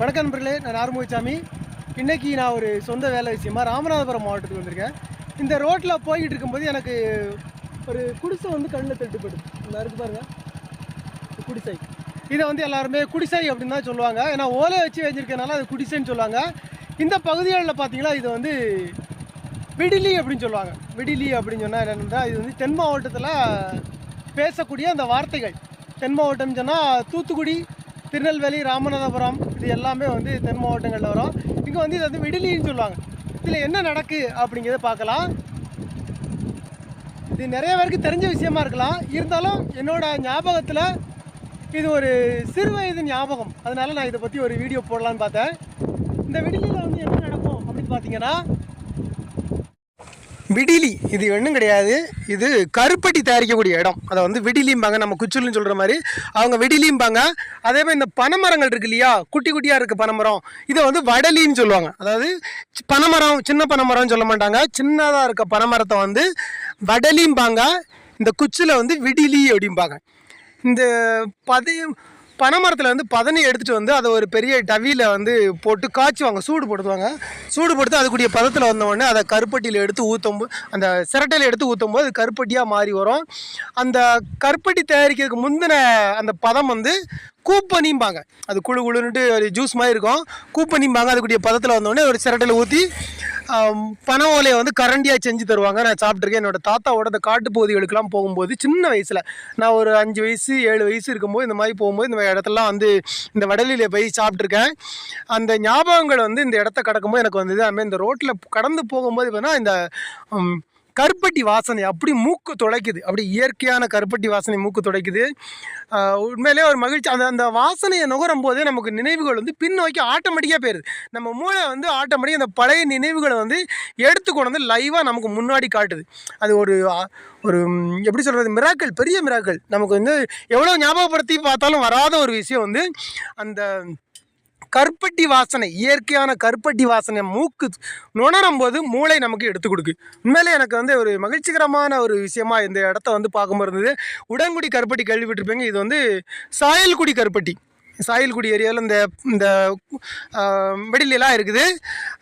வணக்கம் நண்பர்களே நான் ஆறுமுகசாமி இன்றைக்கி நான் ஒரு சொந்த வேலை விஷயமா ராமநாதபுரம் மாவட்டத்துக்கு வந்திருக்கேன். இந்த ரோட்டில் போய்கிட்டு இருக்கும்போது எனக்கு ஒரு குடிசை வந்து கண்ணில் தட்டுப்படுது இந்த இருக்கு பாருங்கள் குடிசை. இதை வந்து எல்லாருமே குடிசை அப்படின்னு தான் சொல்லுவாங்க. ஏன்னா ஓலை வச்சு வச்சிருக்கனால அது குடிசைன்னு சொல்லுவாங்க. இந்த பகுதிகளில் பார்த்தீங்கன்னா இது வந்து விடிலி அப்படின்னு சொல்லுவாங்க. விடிலி அப்படின்னு சொன்னால் என்னென்னா இது வந்து தென் மாவட்டத்தில் பேசக்கூடிய அந்த வார்த்தைகள். தென் மாவட்டம் சொன்னால் தூத்துக்குடி திருநெல்வேலி ராமநாதபுரம் இது எல்லாமே வந்து தென் மாவட்டங்களில் வரும். இங்கே வந்து இது வந்து விடிலின்னு சொல்லுவாங்க. இதில் என்ன நடக்கு அப்படிங்கிறத பார்க்கலாம். இது நிறைய பேருக்கு தெரிஞ்ச விஷயமா இருக்கலாம். இருந்தாலும் என்னோட ஞாபகத்தில் இது ஒரு சிறு வயது ஞாபகம். அதனால நான் இதை பற்றி ஒரு வீடியோ போடலான்னு பார்த்தேன். இந்த விடிலியில் வந்து என்ன நடக்கும் அப்படின்னு பார்த்தீங்கன்னா விடிலி. இது ஒன்றும் கிடையாது. இது கருப்பட்டி தயாரிக்கக்கூடிய இடம். அதை வந்து விடிலிம்பாங்க. நம்ம குச்சுல்னு சொல்கிற மாதிரி அவங்க விடிலிம்பாங்க. அதே மாதிரி இந்த பனைமரங்கள் இருக்கு இல்லையா? குட்டி குட்டியாக இருக்க பனைமரம். இதை வந்து வடலின்னு சொல்லுவாங்க. அதாவது பனைமரம் சின்ன பனைமரம்னு சொல்ல மாட்டாங்க. சின்னதாக இருக்க பனைமரத்தை வந்து வடலிம்பாங்க. இந்த குச்சில் வந்து விடிலி அப்படிம்பாங்க. இந்த பதையும் பனைமரத்தில் வந்து பதனி எடுத்துகிட்டு வந்து அதை ஒரு பெரிய டவியில் வந்து போட்டு காய்ச்சுவாங்க. சூடு போடுவாங்க சூடு போட்டு அதுக்குரிய பதத்தில் வந்தவொடனே அதை கருப்பட்டியில் எடுத்து ஊற்றும் அந்த சிரட்டையில் எடுத்து ஊற்றும் போது அது கருப்பட்டியாக மாறி வரும். அந்த கருப்பட்டி தயாரிக்கிறதுக்கு முந்தின அந்த பதம் வந்து கூப்பனிம்பாங்க. அது குழு குழுன்ட்டு ஒரு ஜூஸ் மாதிரி இருக்கும். கூப்பனிம்பாங்க. அதுக்குரிய பதத்தில் வந்தோடனே ஒரு சிரட்டையில் ஊற்றி பனை ஓலையை வந்து கரண்டியாக செஞ்சு தருவாங்க. நான் சாப்பிட்ருக்கேன் என்னோட தாத்தாவோட அந்த காட்டு பகுதிகளுக்கெல்லாம் போகும்போது சின்ன வயசில் நான் ஒரு அஞ்சு வயசு ஏழு வயசு இருக்கும்போது இந்த மாதிரி போகும்போது இந்த மாதிரி இடத்துலலாம் வந்து இந்த வடலியில் போய் சாப்பிட்ருக்கேன் அந்த ஞாபகங்கள் வந்து இந்த இடத்த கடக்கும்போது எனக்கு வந்தது. அதுமாதிரி இந்த ரோட்டில் கடந்து போகும்போது பார்த்தீங்கன்னா இந்த கருப்பட்டி வாசனை அப்படி மூக்கு துளைக்குது அப்படி இயற்கையான கருப்பட்டி வாசனை மூக்கு துளைக்குது உண்மையிலே ஒரு மகிழ்ச்சி. அந்த அந்த வாசனையை நுகரும் போதே நமக்கு நினைவுகள் வந்து பின்னோக்கி ஆட்டோமேட்டிக்காக போயிடுது நம்ம மூளை வந்து ஆட்டோமேட்டிக்காக அந்த பழைய நினைவுகளை வந்து எடுத்து கொண்டு வந்து லைவாக நமக்கு முன்னாடி காட்டுது. அது ஒரு ஒரு எப்படி சொல்கிறது மிராக்கள் பெரிய மிராக்கள் நமக்கு வந்து எவ்வளோ ஞாபகப்படுத்தி பார்த்தாலும் வராத ஒரு விஷயம் வந்து அந்த கருப்பட்டி வாசனை இயற்கையான கருப்பட்டி வாசனை மூக்கு நுணரும் போது மூளை நமக்கு எடுத்து கொடுக்கு. உண்மையிலே எனக்கு வந்து ஒரு மகிழ்ச்சிகரமான ஒரு விஷயமா இந்த இடத்த வந்து பார்க்கும்போது இருந்தது. உடன்குடி கருப்பட்டி கேள்விப்பட்டிருப்பீங்க. இது வந்து சாயல்குடி கருப்பட்டி. சாயில்குடி ஏரியாவில் இந்த இந்த வெடிலாம் இருக்குது.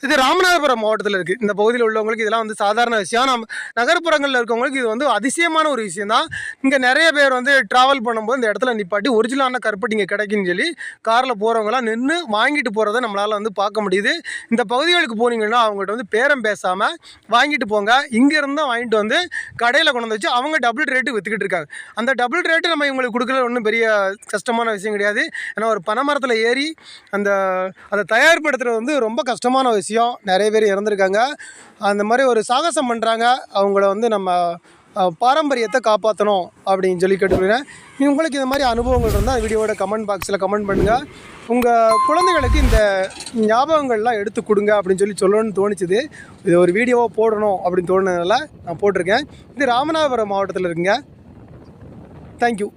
இது ராமநாதபுரம் மாவட்டத்தில் இருக்குது இந்த பகுதியில் உள்ளவங்களுக்கு இதெல்லாம் வந்து சாதாரண விஷயம். நம்ம நகர்ப்புறங்களில் இருக்கவங்களுக்கு இது வந்து அதிசயமான ஒரு விஷயம் தான். இங்கே நிறைய பேர் வந்து ட்ராவல் பண்ணும்போது இந்த இடத்துல நிப்பாட்டி ஒரிஜினலான கருப்பட்டி இங்கே கிடைக்குன்னு சொல்லி காரில் போகிறவங்களாம் நின்று வாங்கிட்டு போகிறத நம்மளால் வந்து பார்க்க முடியுது. இந்த பகுதிகளுக்கு போனீங்கன்னா அவங்ககிட்ட வந்து பேரம் பேசாமல் வாங்கிட்டு போங்க. இங்கேருந்து தான் வாங்கிட்டு வந்து கடையில் கொண்டு வந்து வச்சு அவங்க டபுள் ரேட்டு விற்றுக்கிட்டு இருக்காங்க. அந்த டபுள் ரேட்டு நம்ம இவங்களுக்கு கொடுக்குறது ஒன்றும் பெரிய கஷ்டமான விஷயம் கிடையாது. ஏன்னா ஒரு பனைமரத்தில் ஏறி அந்த அதை தயார்படுத்துறது வந்து ரொம்ப கஷ்டமான விஷயம். நிறைய பேர் இறந்துருக்காங்க. அந்த மாதிரி ஒரு சாகசம் பண்ணுறாங்க அவங்கள வந்து நம்ம பாரம்பரியத்தை காப்பாற்றணும் அப்படின்னு சொல்லி கேட்டுக்கிறேன் உங்களுக்கு இந்த மாதிரி அனுபவங்கள் இருந்தால் வீடியோவோட கமெண்ட் பாக்ஸில் கமெண்ட் பண்ணுங்கள் உங்கள் குழந்தைகளுக்கு இந்த ஞாபகங்கள்லாம் எடுத்து கொடுங்க அப்படின்னு சொல்லி சொல்லணும்னு தோணிச்சுது. இது ஒரு வீடியோவாக போடணும் அப்படின்னு தோணுனதுனால நான் போட்டிருக்கேன். இது ராமநாதபுரம் மாவட்டத்தில் இருக்குங்க. தேங்க்யூ